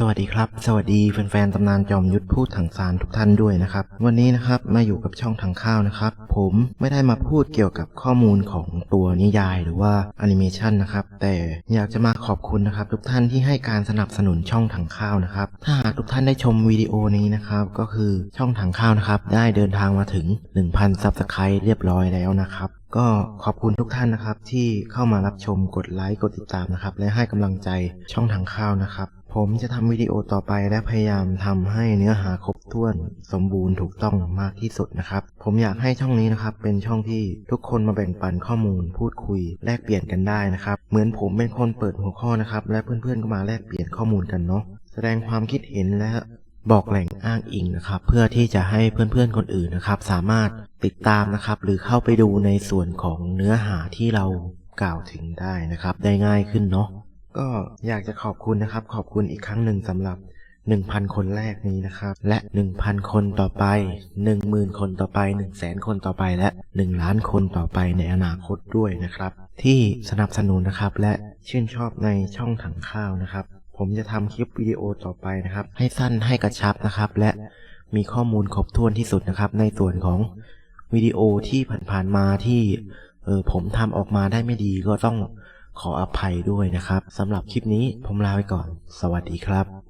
สวัสดีครับ สวัสดีแฟนๆตำนานจอมยุทธพูดถังซานทุกท่านด้วยนะครับ วันนี้นะครับมาอยู่กับช่องถังข้าวนะครับ ผมไม่ได้มาพูดเกี่ยวกับข้อมูลของตัวนิยายหรือว่าแอนิเมชันนะครับ แต่อยากจะมาขอบคุณนะครับ ทุกท่านที่ให้การสนับสนุนช่องถังข้าวนะครับ ถ้าหากทุกท่านได้ชมวิดีโอนี้นะครับ ก็คือช่องถังข้าวนะครับ ได้เดินทางมาถึง 1,000ซับสไครต์เรียบร้อยแล้วนะครับก็ขอบคุณทุกท่านนะครับที่เข้ามารับชมกดไลค์กดติดตามนะครับ และให้กำลังใจช่องทางข้าวนะครับ ผมจะทำวิดีโอต่อไปและพยายามทำให้เนื้อหาครบถ้วน สมบูรณ์ถูกต้องมากที่สุดนะครับ ผมอยากให้ช่องนี้นะครับ เป็นช่องที่ทุกคนมาแบ่งปันข้อมูล พูดคุย แลกเปลี่ยนกันได้นะครับ เหมือนผมเป็นคนเปิดหัวข้อนะครับ และเพื่อนๆก็มาแลกเปลี่ยนข้อมูลกันเนาะแสดงความคิดเห็นและบอกแหล่งอ้างอิงนะครับ เพื่อที่จะให้เพื่อนๆคนอื่นนะครับ สามารถติดตามนะครับ หรือเข้าไปดูในส่วนของเนื้อหาที่เรากล่าวถึงได้นะครับ ได้ง่ายขึ้นเนาะ ก็อยากจะขอบคุณนะครับ ขอบคุณอีกครั้งหนึ่งสำหรับ 1,000 คนแรกนี้นะครับ และ 1,000 คนต่อไป 10,000 คนต่อไป 100,000 คนต่อไปและ 1 ล้านคนต่อไปในอนาคตด้วยนะครับ ที่สนับสนุนนะครับ และชื่นชอบในช่องถังข้าวนะครับ ผมจะทำคลิปวิดีโอต่อไปนะครับ ให้สั้นให้กระชับนะครับ และมีข้อมูลครบถ้วนที่สุดนะครับ ในส่วนของวิดีโอที่ผ่านๆมาที่เออผมทำออกมาได้ไม่ดีก็ต้อง ขออภัยด้วยนะครับสำหรับคลิปนี้ผมลาไปก่อน สวัสดีครับ